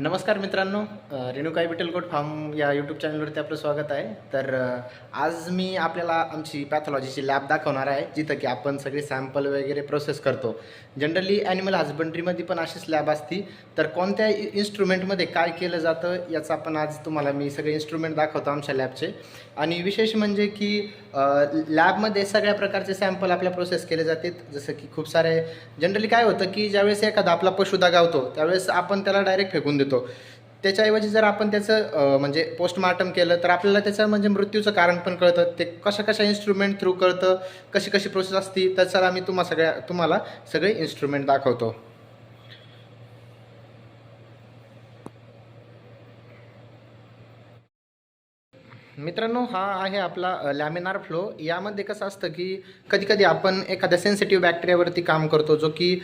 नमस्कार मित्रांनो रेणुकाई विठ्ठलकोट फार्म या यूट्यूब चॅनलवरती आपलं स्वागत आहे. तर आज मी आपल्याला आमची पॅथॉलॉजीची लॅब दाखवणार आहे जिथं की आपण सगळे सॅम्पल वगैरे प्रोसेस करतो. जनरली ॲनिमल हजबंड्रीमध्ये पण अशीच लॅब असती. तर कोणत्या इन्स्ट्रुमेंटमध्ये काय केलं जातं याचं आपण आज तुम्हाला मी सगळे इन्स्ट्रुमेंट दाखवतो आमच्या लॅबचे आणि विशेष म्हणजे की लॅबमध्ये सगळ्या प्रकारचे सॅम्पल आपल्या प्रोसेस केले जातात. जसं की खूप सारे जनरली काय होतं की ज्यावेळेस एखादा आपला पशु दगावतो त्यावेळेस आपण त्याला डायरेक्ट फेकून देतो. त्याच्याऐवजी जर आपण त्याचं म्हणजे पोस्टमार्टम केलं तर आपल्याला त्याचं म्हणजे मृत्यूचं कारण पण कळतं. ते कशा कशा इन्स्ट्रुमेंट थ्रू कळतं कशी कशी प्रोसेस असती त्याचा आम्ही तुम्हा सगळ्या तुम्हाला सगळे इन्स्ट्रुमेंट दाखवतो. मित्रांनो हा आहे आपला लॅमिनार फ्लो यामध्ये कसं असतं की कधीकधी आपण एखाद्या सेन्सिटिव्ह बॅक्टेरियावरती काम करतो जो की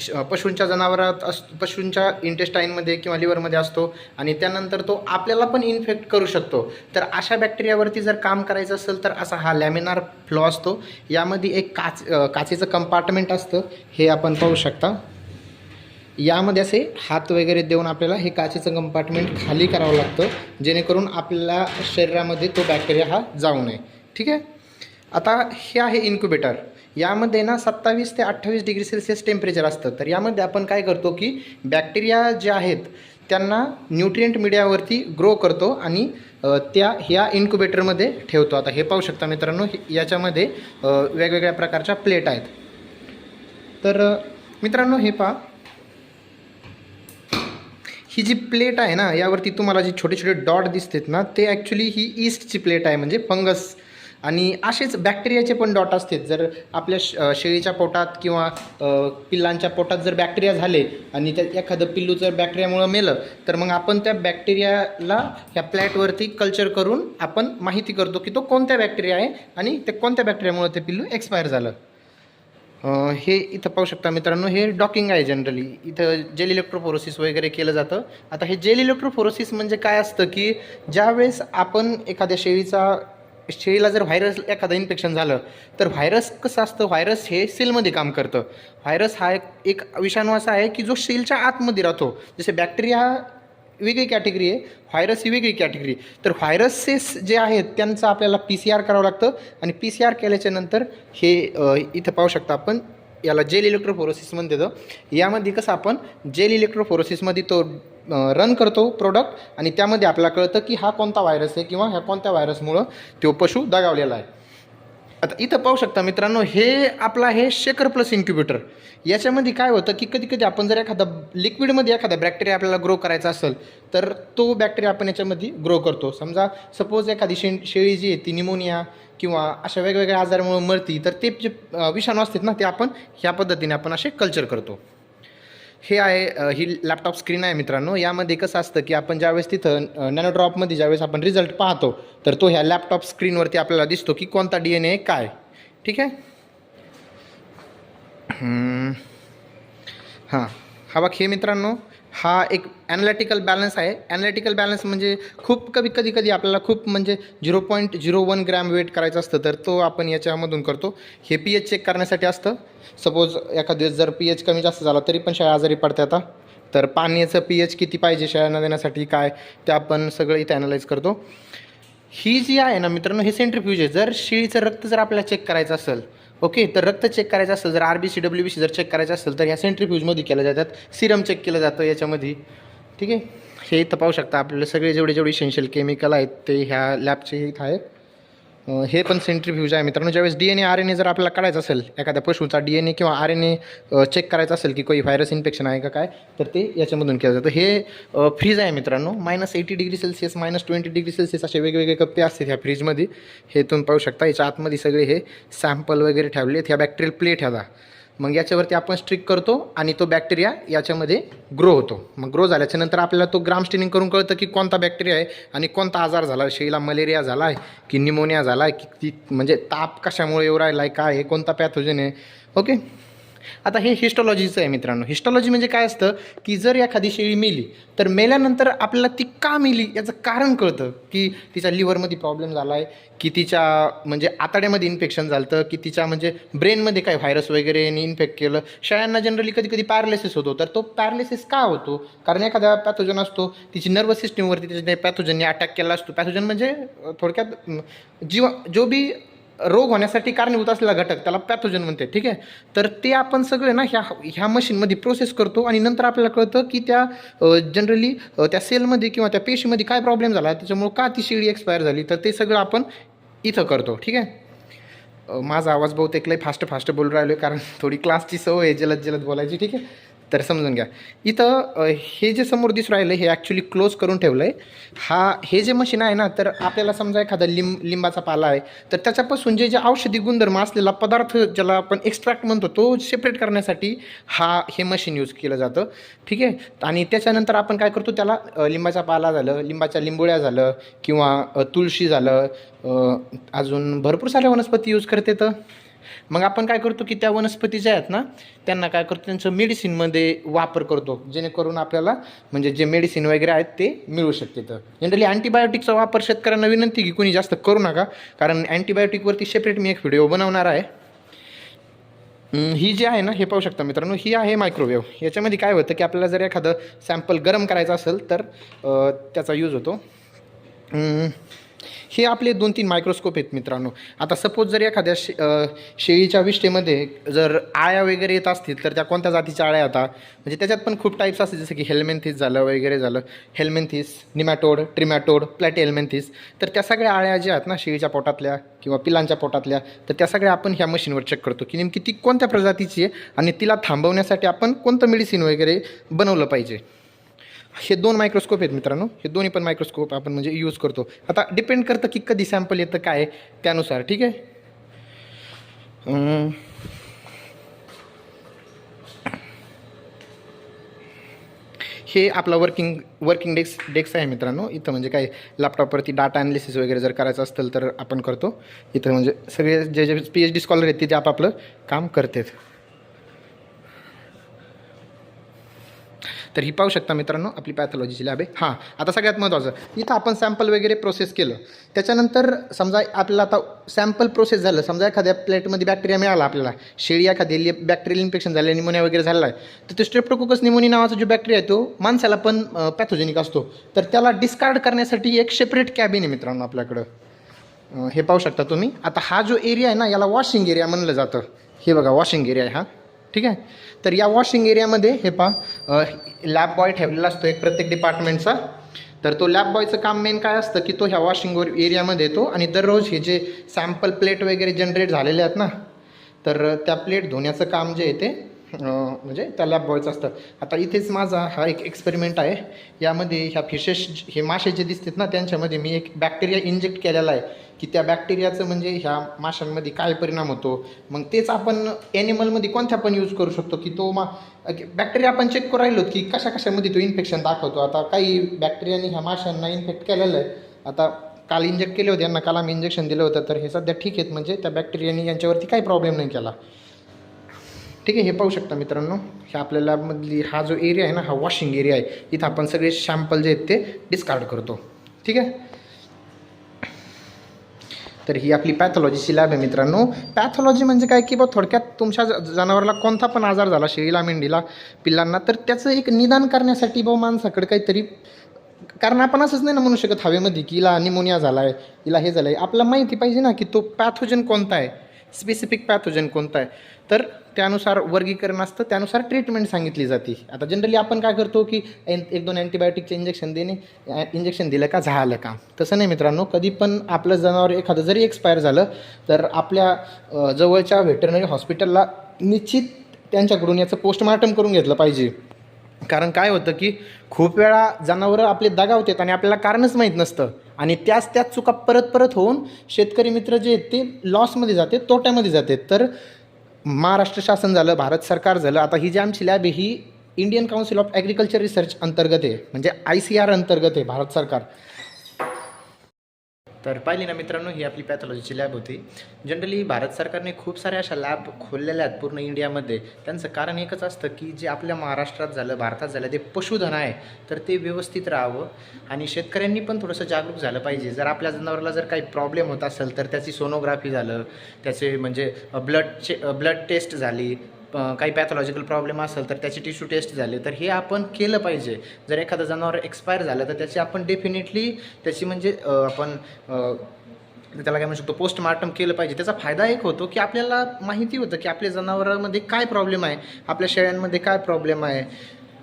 श- पशूंच्या जनावरात अस पशूंच्या इंटेस्टाईनमध्ये किंवा लिव्हरमध्ये असतो आणि त्यानंतर तो आपल्याला पण इन्फेक्ट करू शकतो. तर अशा बॅक्टेरियावरती जर काम करायचं असेल तर असा हा लॅमिनार फ्लो असतो. यामध्ये एक काच काचेचं कंपार्टमेंट असतं. हे आपण पाहू शकता. यामध्ये असे हात वगैरे देऊन आपल्याला हे काचेचं कंपार्टमेंट खाली करावं लागतं जेणेकरून आपल्या शरीरामध्ये तो बॅक्टेरिया हा जाऊ नये. ठीक आहे? आता हे आहे इन्क्युबेटर यामध्ये ना सत्तावीस ते अठ्ठावीस डिग्री सेल्सिअस टेम्परेचर असतं. तर यामध्ये आपण काय करतो की बॅक्टेरिया जे आहेत त्यांना न्यूट्रियंट मीडियावरती ग्रो करतो आणि त्या ह्या इन्क्युबेटरमध्ये ठेवतो. आता हे पाहू शकता मित्रांनो हे- याच्यामध्ये वेगवेगळ्या प्रकारच्या प्लेट आहेत. तर मित्रांनो हे पहा. ही जी प्लेट आहे ना यावरती तुम्हाला जे छोटे छोटे डॉट दिसतात ना ते ॲक्च्युली ही ईस्टची प्लेट आहे म्हणजे फंगस आणि असेच बॅक्टेरियाचे पण डॉट असतात. जर आपल्या श शेळीच्या पोटात किंवा पिल्लांच्या पोटात जर बॅक्टेरिया झाले आणि त्या एखादं पिल्लू जर बॅक्टेरियामुळं मेलं तर मग आपण त्या बॅक्टेरियाला ह्या प्लॅटवरती कल्चर करून आपण माहिती करतो की तो कोणत्या बॅक्टेरिया आहे आणि ते कोणत्या बॅक्टेरियामुळं ते पिल्लू एक्सपायर झालं. हे इथं पाहू शकता मित्रांनो हे डॉकिंग आहे जनरली इथं जेल इलेक्ट्रोफोरोसिस वगैरे केलं जातं. आता हे जेल इलेक्ट्रोफोरोसिस म्हणजे काय असतं की ज्यावेळेस आपण एखाद्या शेळीचा शेळीला जर व्हायरस एखादं इन्फेक्शन झालं तर व्हायरस कसं असतं? व्हायरस हे सेलमध्ये काम करतं. व्हायरस हा एक एक विषाणू असा आहे की जो सेलच्या आतमध्ये राहतो. जसे बॅक्टेरिया वेगळी कॅटेगरी आहे. व्हायरस ही वेगळी कॅटेगरी तर व्हायरसेस जे आहेत त्यांचं आपल्याला पी सी आर करावं लागतं. आणि पी सी आर केल्याच्यानंतर हे इथं पाहू शकता आपण याला जेल इलेक्ट्रोफोरोसिस म्हणते यामध्ये कसं आपण जेल इलेक्ट्रोफोरोसिसमध्ये तो रन करतो प्रोडक्ट आणि त्यामध्ये आपल्याला कळतं की हा कोणता व्हायरस आहे किंवा ह्या कोणत्या व्हायरसमुळं तो पशु दगावलेला आहे. आता इथं पाहू शकता मित्रांनो हे आपला हे शेकर प्लस इन्क्युबेटर. याच्यामध्ये काय होतं की कधी कधी आपण जर एखादा लिक्विडमध्ये एखादा बॅक्टेरिया आपल्याला ग्रो करायचा असेल तर तो बॅक्टेरिया आपण याच्यामध्ये ग्रो करतो. समजा सपोज एखादी शे शेळी जी आहे ती निमोनिया किंवा अशा वेगवेगळ्या आजारामुळे मरती तर ते जे विषाणू असतात ना ते आपण ह्या पद्धतीने आपण असे कल्चर करतो. हे आहे ही लॅपटॉप स्क्रीन आहे मित्रांनो. यामध्ये कसं असतं की आपण ज्यावेळेस तिथं नॅनोड्रॉपमध्ये ज्यावेळेस आपण रिझल्ट पाहतो तर तो ह्या लॅपटॉप स्क्रीनवरती आपल्याला दिसतो की कोणता डी एन ए काय. ठीक आहे? हां. हा बघ हे मित्रांनो हा एक ॲनालिटिकल बॅलन्स आहे. ॲनालिटिकल बॅलन्स म्हणजे खूप कधी कधी कधी आपल्याला खूप म्हणजे zero point zero one gram weight करायचं असतं तर तो आपण याच्यामधून करतो. हे पी एच चेक करण्यासाठी असतं. सपोज एखाद्या दिवस जर पी एच कमी जास्त झाला तरी पण शाळा आजारी पडते आता. तर पाण्याचं पी एच किती पाहिजे शाळांना देण्यासाठी काय? ते आपण सगळं इथे ॲनालाइज करतो. ही जी आहे ना मित्रांनो हे सेंट्रीफ्यूज आहे. जर शेळीचं रक्त जर आपल्याला चेक करायचं असेल ओके तर रक्त चेक करायचं असेल जर R B C W B C जर चेक करायचं असेल तर ह्या सेंट्रीफ्यूजमध्ये केल्या जातात. सिरम चेक केलं जातं याच्यामध्ये. ठीक आहे? हे इथं पाहू शकता आपल्याला सगळे जेवढे जेवढे इसेन्शियल केमिकल आहेत ते ह्या लॅबचे इथं आहेत. हे पण सेंट्रीफ्यूज आहे मित्रांनो. ज्यावेळेस D N A R N A जर आपल्याला काढायचं असेल एखाद्या पशूचा डी एन ए किंवा आर एन ए चेक करायचं असेल की काही व्हायरस इन्फेक्शन आहे का काय तर ते याच्यामधून केलं जातं. हे फ्रीज आहे मित्रांनो. Minus eighty degree Celsius minus twenty degree Celsius असे वेगवेगळे कप्पे असतात ह्या फ्रीजमध्ये हे तुम्ही पाहू शकता. याच्या आतमध्ये सगळे हे सॅम्पल वगैरे ठेवले आहेत ह्या बॅक्टेरियल प्लेट ह्याला मग याच्यावरती आपण स्ट्रिक करतो आणि तो बॅक्टेरिया याच्यामध्ये ग्रो होतो. मग ग्रो झाल्याच्यानंतर आपल्याला तो ग्राम स्टेनिंग करून कळतं की कोणता बॅक्टेरिया आहे आणि कोणता आजार झाला शेळीला मलेरिया झाला आहे की निमोनिया झाला आहे की ती म्हणजे ताप कशामुळे येऊ राहिला आहे काय आहे कोणता पॅथोजन आहे. ओके आता हे हिस्टॉलॉजीचं आहे मित्रांनो. हिस्टॉलॉजी म्हणजे काय असतं? की जर एखादी शेळी मेली तर मेल्यानंतर आपल्याला ती का मेली याचं कारण कळतं. की तिच्या लिव्हरमध्ये प्रॉब्लेम झाला आहे की तिच्या म्हणजे आतड्यामध्ये इन्फेक्शन झालं की तिच्या म्हणजे ब्रेनमध्ये काय व्हायरस वगैरे इन्फेक्ट केलं. शेळ्यांना जनरली कधी कधी पॅरालिसिस होतो. तर तो पॅरालिसिस का होतो? कारण एखादा पॅथोजन असतो तिची नर्वस सिस्टीमवरती तिच्या पॅथोजनने अटॅक केला असतो. पॅथोजन म्हणजे थोडक्यात जीवा जो बी रोग होण्यासाठी कारणीभूत असलेला घटक त्याला पॅथोजन म्हणते ठीक आहे? तर ते आपण सगळे ना ह्या ह्या मशीनमध्ये प्रोसेस करतो आणि नंतर आपल्याला कळतं की त्या जनरली त्या सेलमध्ये किंवा त्या पेशीमध्ये काय प्रॉब्लेम झाला त्याच्यामुळं का ती शेळी एक्सपायर झाली तर ते सगळं आपण इथं करतो ठीक आहे? माझा आवाज बहुतेक लय फास्ट फास्ट बोलू राहिलो आहे कारण थोडी क्लासची सवय आहे जलद जलद बोलायची ठीक आहे? तर समजून घ्या. इथं हे जे समोर दिसू राहिलं हे ॲक्च्युली क्लोज करून ठेवलं आहे हा हे जे मशीन आहे ना तर आपल्याला समजा एखादा लिंब लिंबाचा पाला आहे तर त्याच्यापासून जे जे औषधी गुणधर्म असलेला पदार्थ ज्याला आपण एक्स्ट्रॅक्ट म्हणतो तो सेपरेट करण्यासाठी हा हे मशीन यूज केलं जातं. ठीक आहे? आणि त्याच्यानंतर आपण काय करतो त्याला लिंबाचा पाला झालं लिंबाच्या लिंबोळ्या झालं किंवा तुळशी झालं अजून भरपूर साऱ्या वनस्पती यूज करते तर मग आपण काय करतो की त्या वनस्पती ज्या आहेत ना त्यांना काय करतो त्यांचं मेडिसिनमध्ये वापर करतो जेणेकरून आपल्याला म्हणजे जे मेडिसिन वगैरे आहेत ते मिळू शकते तर जनरली अँटीबायोटिकचा वापर शेतकऱ्यांना विनंती की कोणी जास्त करू नका कारण अँटीबायोटिकवरती सेपरेट मी एक व्हिडिओ बनवणार आहे. ही जी आहे ना हे पाहू शकता मित्रांनो ही आहे मायक्रोवेव्ह याच्यामध्ये काय होतं की आपल्याला जर एखादं सॅम्पल गरम करायचं असेल तर त्याचा यूज होतो. हे आपले दोन तीन मायक्रोस्कोप आहेत मित्रांनो. आता सपोज जर एखाद्या शे शेळीच्या विष्ठेमध्ये जर आळ्या वगैरे येत असतील तर त्या कोणत्या जातीच्या आळ्या येतात म्हणजे त्याच्यात पण खूप टाईप्स असतात जसं की हेल्मेंथिस झालं वगैरे झालं. Helminths nematode trematode flat helminths तर त्या सगळ्या आळ्या ज्या आहेत ना शेळीच्या पोटातल्या किंवा पिलांच्या पोटातल्या तर त्या सगळ्या आपण ह्या मशीनवर चेक करतो की नेमकी ती कोणत्या प्रजातीची आहे आणि तिला थांबवण्यासाठी आपण कोणतं मेडिसिन वगैरे बनवलं पाहिजे. हे दोन मायक्रोस्कोप आहेत मित्रांनो. हे दोन्ही पण मायक्रोस्कोप आपण म्हणजे यूज करतो. आता डिपेंड करतं की कधी सॅम्पल येतं काय आहे, त्यानुसार ठीक आहे? हे आपला वर्किंग वर्किंग डेस्क डेस्क आहे मित्रांनो. इथं म्हणजे काय लॅपटॉपवरती डाटा ॲनालिसिस वगैरे जर करायचं असेल तर आपण करतो. इथं म्हणजे सगळे जे J P H D scholar आहेत ते आपापलं काम करतात. तर ही पाहू शकता मित्रांनो आपली पॅथॉलॉजीची लॅब आहे. हां आता सगळ्यात महत्त्वाचं. इथं आपण सॅम्पल वगैरे प्रोसेस केलं. त्याच्यानंतर समजा आपल्याला आता सॅम्पल प्रोसेस झालं. समजा एखाद्या प्लेटमध्ये बॅक्टेरिया मिळाला आपल्याला. शेळी एखादी बॅक्टेरियल इन्फेक्शन झालं निमोनिया वगैरे झाला आहे. तर ते स्ट्रेप्टोकोकस निमोनिया नावाचा जो बॅक्टेरिया आहे तो माणसाला पण पॅथोजेनिक असतो. तर त्याला डिस्कार्ड करण्यासाठी एक सेपरेट कॅबिन आहे मित्रांनो आपल्याकडं. हे पाहू शकता तुम्ही. आता हा जो एरिया आहे ना याला वॉशिंग एरिया म्हणलं जातं. हे बघा वॉशिंग एरिया आहे हा. ठीक आहे? तर या वॉशिंग एरियामध्ये हे पहा लॅब बॉय ठेवलेला असतो एक प्रत्येक डिपार्टमेंटचा तर तो लॅब बॉयचं काम मेन काय असतं की तो ह्या वॉशिंग एरियामध्ये येतो आणि दररोज हे जे सॅम्पल प्लेट वगैरे जनरेट झालेले आहेत ना तर त्या प्लेट धुण्याचं काम जे आहे ते म्हणजे त्या लॅब बॉयचं असतं. आता इथेच माझा हा एक एक्सपेरिमेंट आहे. यामध्ये ह्या फिशेस हे मासे जे दिसतात ना त्यांच्यामध्ये मी एक बॅक्टेरिया इंजेक्ट केलेला आहे. की त्या बॅक्टेरियाचं म्हणजे ह्या माशांमध्ये काय परिणाम होतो? मग तेच आपण ॲनिमलमध्ये कोणत्या पण यूज करू शकतो? की तो मा बॅक्टेरिया आपण चेक करू राहिलो की कशा कशामध्ये तो इन्फेक्शन दाखवतो. आता काही बॅक्टेरियाने ह्या माशांना इन्फेक्ट केलेलं आहे. आता काल इंजेक्ट केले होते यांना काल आम्ही इंजेक्शन दिलं होतं. तर हे सध्या ठीक आहेत. म्हणजे त्या बॅक्टेरियाने यांच्यावरती काही प्रॉब्लेम नाही केला. ठीक आहे हे पाहू शकता मित्रांनो. हे आपल्याला मधली हा जो एरिया आहे ना हा वॉशिंग एरिया आहे. इथं आपण सगळे शॅम्पल जे आहेत ते डिस्कार्ड करतो. ठीक आहे? तर ही आपली पॅथॉलॉजीची लॅब आहे मित्रांनो. पॅथॉलॉजी म्हणजे काय की बा थोडक्यात तुमच्या ज- जनावराला कोणता पण आजार झाला शेळीला मेंढीला पिल्लांना तर त्याचं एक निदान करण्यासाठी बा माणसाकडे काहीतरी कारण आपण असंच नाही ना म्हणू शकत हवेमध्ये की हिला निमोनिया झाला आहे हिला हे झालं आहे आपल्याला माहिती पाहिजे ना की तो पॅथोजन कोणता आहे. स्पेसिफिक पॅथोजन कोणता आहे? तर त्यानुसार वर्गीकरण असतं त्यानुसार ट्रीटमेंट सांगितली जाते. आता जनरली आपण काय करतो की एन- एक दोन अँटीबायोटिकचे इंजेक्शन देणे इंजेक्शन दिलं का झालं का? तसं नाही मित्रांनो कधी पण आपलं जनावर एखादं जरी एक्सपायर झालं तर आपल्या जवळच्या व्हेटरनरी हॉस्पिटलला निश्चित त्यांच्याकडून याचं पोस्टमार्टम करून घेतलं पाहिजे. कारण काय होतं की खूप वेळा जनावरं आपले दगावतात आणि आपल्याला कारणच माहीत नसतं. आणि त्याच त्याच चुका परत परत होऊन शेतकरी मित्र जे आहेत ते लॉसमध्ये जाते तोट्यामध्ये जाते. तर महाराष्ट्र शासन झालं भारत सरकार झालं आता ही जी आमची लॅब आहे ही Indian Council of Agriculture Research अंतर्गत आहे. म्हणजे आय सी आर अंतर्गत आहे भारत सरकार. तर पाहिली ना मित्रांनो ही आपली पॅथॉलॉजीची लॅब होती. जनरली भारत सरकारने खूप साऱ्या अशा लॅब खोललेल्या आहेत पूर्ण इंडियामध्ये. त्यांचं कारण एकच असतं की जे आपल्या महाराष्ट्रात झालं भारतात झालं ते पशुधन आहे तर ते व्यवस्थित राहावं. आणि शेतकऱ्यांनी पण थोडंसं जागरूक झालं पाहिजे. जर आपल्या जनावराला जर काही प्रॉब्लेम होत असेल तर त्याची सोनोग्राफी झालं त्याचे म्हणजे ब्लडचे ब्लड टेस्ट झाली काही पॅथॉलॉजिकल प्रॉब्लेम असेल तर त्याची टिश्यू टेस्ट झाले तर हे आपण केलं पाहिजे. जर एखादं जनावर एक्सपायर झालं तर त्याची आपण डेफिनेटली त्याची म्हणजे आपण त्याला काय म्हणू शकतो पोस्टमार्टम केलं पाहिजे. त्याचा फायदा एक होतो की आपल्याला माहिती होतं की आपल्या जनावरांमध्ये काय प्रॉब्लेम आहे आपल्या शेळ्यांमध्ये काय प्रॉब्लेम आहे.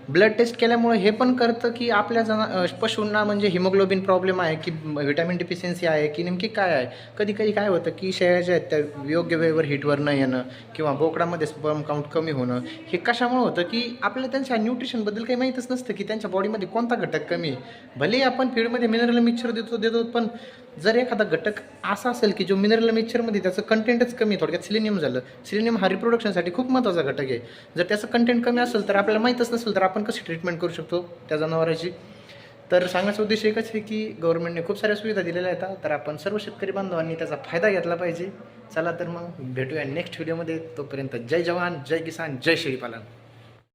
ब्लड टेस्ट केल्यामुळे हे पण कळतं की आपल्या जना पशूंना म्हणजे हिमोग्लोबिन प्रॉब्लेम आहे की व्हिटॅमिन डिफिशियन्सी आहे की नेमकी काय आहे? कधी कधी काय होतं की शेळ्या ज्या आहेत त्या योग्य वेळेवर हिटवर न येणं किंवा बोकडामध्ये स्पर्म काउंट कमी होणं हे कशामुळे होतं की आपल्याला त्यांच्या न्यूट्रिशनबद्दल काही माहीतच नसतं की त्यांच्या बॉडीमध्ये कोणता घटक कमी आहे? भलेही आपण फीडमध्ये मिनरल मिक्सर देतो देतो पण जर एखादा घटक असा असेल की जो मिनरल मिक्सरमध्ये त्याचं कंटेंटच कमी थोडक्यात सिलिनियम झालं. सिलिनियम हा रिप्रोडक्शनसाठी खूप महत्त्वाचा घटक आहे. जर त्याचं कंटेंट कमी असेल तर आपल्याला माहीतच नसेल तर आपण कशी ट्रीटमेंट करू शकतो त्या जनावराची. तर सांगण्याचा उद्देश एकच आहे की गव्हर्नमेंटने खूप साऱ्या सुविधा दिलेल्या आहेत तर आपण सर्व शेतकरी बांधवांनी त्याचा फायदा घेतला पाहिजे. चला तर मग भेटूया नेक्स्ट व्हिडिओमध्ये तोपर्यंत जय जवान जय किसान जय शेळीपालन.